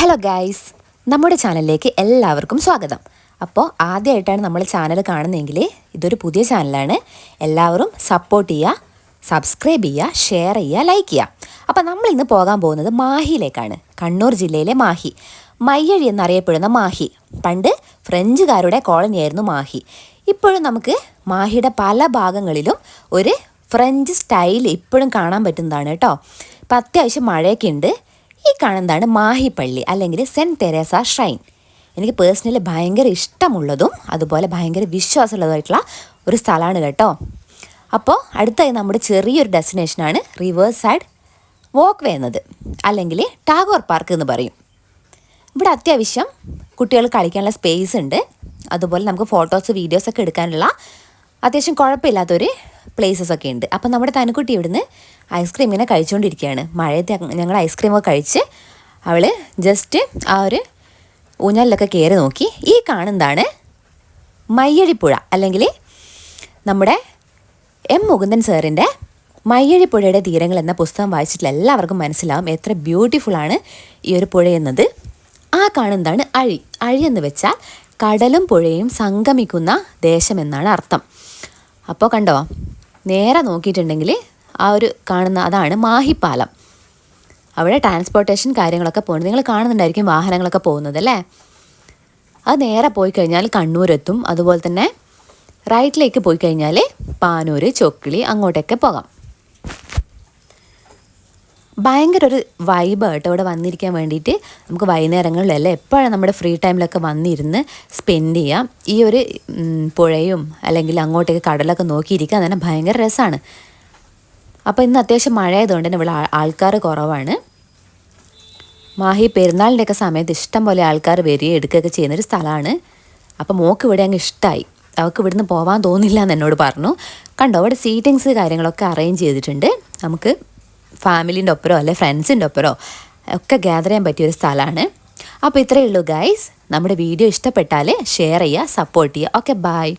Hello guys നമ്മുടെ ചാനലിലേക്ക് എല്ലാവർക്കും സ്വാഗതം. അപ്പോൾ ആദ്യമായിട്ടാണ് നമ്മൾ ചാനൽ കാണുന്നതെങ്കിൽ ഇതൊരു പുതിയ ചാനലാണ്. എല്ലാവരും സപ്പോർട്ട് ചെയ്യുക സബ്സ്ക്രൈബ് ചെയ്യുക ഷെയർ ചെയ്യുക ലൈക്ക് ചെയ്യുക. അപ്പോൾ നമ്മൾ ഇന്ന് പോകാൻ പോകുന്നത് മാഹിയിലേക്കാണ്. കണ്ണൂർ ജില്ലയിലെ മാഹി. മയ്യഴി എന്നറിയപ്പെടുന്ന മാഹി. പണ്ട് ഫ്രഞ്ചുകാരുടെ കോളനിയായിരുന്നു മാഹി. ഇപ്പോഴും നമുക്ക് മാഹിയുടെ പല ഭാഗങ്ങളിലും ഒരു ഫ്രഞ്ച് സ്റ്റൈൽ ഇപ്പോഴും കാണാൻ പറ്റുന്നതാണ് കേട്ടോ. ഇപ്പം അത്യാവശ്യം മഴയൊക്കെ ഉണ്ട്. ഈ കാണുന്നതാണ് പള്ളി അല്ലെങ്കിൽ സെന്റ് തെരേസ ഷ്രൈൻ. എനിക്ക് പേഴ്സണലി ഭയങ്കര ഇഷ്ടമുള്ളതും അതുപോലെ ഭയങ്കര വിശ്വാസമുള്ളതുമായിട്ടുള്ള ഒരു സ്ഥലമാണ് കേട്ടോ. അപ്പോൾ അടുത്തായി നമ്മുടെ ചെറിയൊരു ഡെസ്റ്റിനേഷനാണ് റിവേഴ്സ് സൈഡ് വോക്ക് വേ എന്നത് അല്ലെങ്കിൽ ടാഗോർ പാർക്ക് എന്ന് പറയും. ഇവിടെ അത്യാവശ്യം കുട്ടികൾ കളിക്കാനുള്ള സ്പേസ് ഉണ്ട്. അതുപോലെ നമുക്ക് ഫോട്ടോസ് വീഡിയോസ് ഒക്കെ എടുക്കാനുള്ള അത്യാവശ്യം കുഴപ്പമില്ലാത്തൊരു പ്ലേസസ് ഒക്കെ ഉണ്ട്. അപ്പം നമ്മുടെ തനുക്കുട്ടി ഇവിടുന്ന് ഐസ്ക്രീം ഇങ്ങനെ കഴിച്ചുകൊണ്ടിരിക്കുകയാണ് മഴയത്ത് ഞങ്ങൾ ഐസ്ക്രീമൊക്കെ കഴിച്ച് അവൾ ജസ്റ്റ് ആ ഒരു ഊഞ്ഞാലിലൊക്കെ കയറി നോക്കി. ഈ കാണുന്നതാണ് മയ്യഴിപ്പുഴ അല്ലെങ്കിൽ നമ്മുടെ എം മുകുന്ദൻ സാറിന്റെ മയ്യഴിപ്പുഴയുടെ തീരങ്ങൾ എന്ന പുസ്തകം വായിച്ചിട്ടുള്ള എല്ലാവർക്കും മനസ്സിലാവും എത്ര ബ്യൂട്ടിഫുള്ളാണ് ഈ ഒരു പുഴ എന്നത്. ആ കാണുന്നതാണ് അഴി. അഴി എന്ന് വെച്ചാൽ കടലും പുഴയും സംഗമിക്കുന്ന ദേശമെന്നാണ് അർത്ഥം. അപ്പോൾ കണ്ടോ നേരെ നോക്കിയിട്ടുണ്ടെങ്കിൽ ആ ഒരു കാണുന്ന അതാണ് മാഹിപ്പാലം. അവിടെ ട്രാൻസ്പോർട്ടേഷൻ കാര്യങ്ങളൊക്കെ പോകുന്നത്. നിങ്ങൾ കാണുന്നുണ്ടായിരിക്കും വാഹനങ്ങളൊക്കെ പോകുന്നത് അല്ലേ? അത് നേരെ പോയി കഴിഞ്ഞാൽ കണ്ണൂരെത്തും. അതുപോലെ തന്നെ റൈറ്റിലേക്ക് പോയി കഴിഞ്ഞാൽ പാനൂർ ചൊക്കിളി അങ്ങോട്ടൊക്കെ പോകാം. ഭയങ്കര ഒരു വൈബ് കേട്ടോ ഇവിടെ വന്നിരിക്കാൻ വേണ്ടിയിട്ട്. നമുക്ക് വൈകുന്നേരങ്ങളിലല്ല എപ്പോഴും നമ്മുടെ ഫ്രീ ടൈമിലൊക്കെ വന്നിരുന്ന് സ്പെൻഡ് ചെയ്യാം? ഈ ഒരു പുഴയും അല്ലെങ്കിൽ അങ്ങോട്ടേക്ക് കടലൊക്കെ നോക്കിയിരിക്കാൻ തന്നെ ഭയങ്കര രസമാണ്. അപ്പോൾ ഇന്ന് അത്യാവശ്യം മഴ ആയതുകൊണ്ട് തന്നെ ഇവിടെ ആൾക്കാർ കുറവാണ്. മാഹി പെരുന്നാളിന്റെയൊക്കെ സമയത്ത് ഇഷ്ടം പോലെ ആൾക്കാർ വരികയും എടുക്കുകയൊക്കെ ചെയ്യുന്നൊരു സ്ഥലമാണ്. അപ്പോൾ മോക്ക് ഇവിടെ അങ്ങ് ഇഷ്ടമായി അവൾക്ക് ഇവിടുന്ന് പോകാൻ തോന്നില്ല എന്ന് എന്നോട് പറഞ്ഞു. കണ്ടോ അവിടെ സീറ്റിങ്സ് കാര്യങ്ങളൊക്കെ അറേഞ്ച് ചെയ്തിട്ടുണ്ട്. നമുക്ക് ഫാമിലീന്റെ ഒപ്പരോ അല്ലെ ഫ്രണ്ട്സിന്റെ ഒപ്പരോ ഒക്കെ ഗ്യാതർ ചെയ്യാൻ പറ്റിയൊരു സ്ഥലമാണ്. അപ്പോൾ ഇത്രയേ ഉള്ളൂ ഗൈസ് നമ്മുടെ വീഡിയോ ഇഷ്ടപ്പെട്ടാൽ ഷെയർ ചെയ്യുക സപ്പോർട്ട് ചെയ്യുക. Okay bye